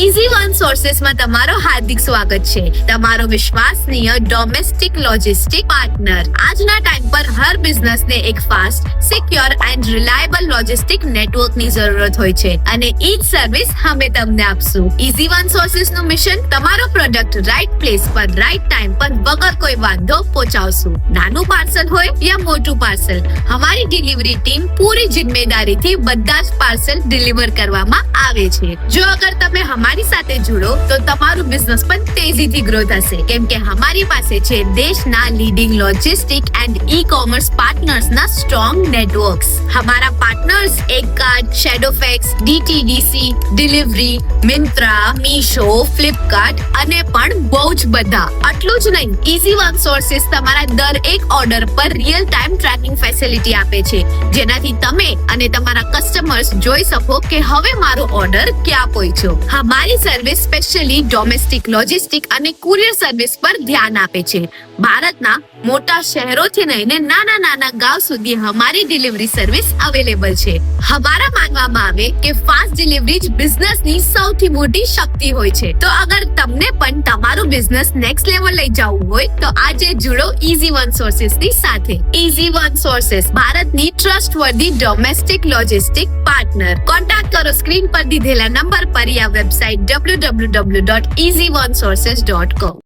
Easy one સોર્સિસમાં તમારો હાર્દિક સ્વાગત છે. તમારો વિશ્વાસનીય ડોમેસ્ટિક લોજિસ્ટિક પાર્ટનર આજના ટાઈમ પર હર બિઝનેસને એક fast secure and reliable logistic નેટવર્કની જરૂરત હોય છે. અને ઈ જ સર્વિસ અમે તમને આપશું. ઇઝી વન સોર્સિસનું મિશન તમારો પ્રોડક્ટ રાઇટ પ્લેસ પર રાઈટ ટાઈમ પર વગર કોઈ વાંધો પહોંચાડશું નાનું પાર્સલ હોય યા મોટું પાર્સલ અમારી ડિલિવરી ટીમ પૂરી જિમ્મેદારીથી બધા જ પાર્સલ ડિલિવર કરવામાં આવે છે. જો અગર તમે અમારી સાથે જોડો તો તમારું બિઝનેસ પણ તેજીથી ગ્રો થશે કેમ કે અમારી પાસે છે દેશના leading logistic and e commerce partners ના સ્ટ્રોંગ નેટવર્ક્સ અમારા partners Ekart Shadowfax DTDC Delhivery Myntra Meesho Flipkart અને પણ બહુ જ બધા. આટલું જ નહીં ઇઝી વર્ક સોર્સિસ તમારા દર એક ઓર્ડર પર રિયલ ટાઈમ ટ્રેકિંગ ફેસિલિટી આપે છે. જેનાથી તમે અને તમારા કસ્ટમર્સ જોઈ શકો કે હવે મારો ઓર્ડર ક્યાં પહોંચ્યો. અમારી સર્વિસ સ્પેશિયલી ડોમેસ્ટિક લોજિસ્ટિક અને કુરિયર સર્વિસ પર ધ્યાન આપે છે. ભારતના મોટા શહેરોથી લઈને નાના નાના ગાંવ સુધી અમારી ડિલિવરી સર્વિસ અવેલેબલ છે. અમારા માનવામાં આવે કે ફાસ્ટ ડિલિવરી જ બિઝનેસની સૌથી મોટી શક્તિ હોય છે. તો અગર તમને પણ તમારું બિઝનેસ નેક્સ્ટ લેવલ લઈ જવું હોય, તો આજે જુડો ઇઝી વન સોર્સિસની સાથે. ઇઝી વન સોર્સિસ ભારતની trust worthy domestic logistic partner contact કરો સ્ક્રીન પર દીધેલા નંબર પર યા વેબસાઇટ express.co.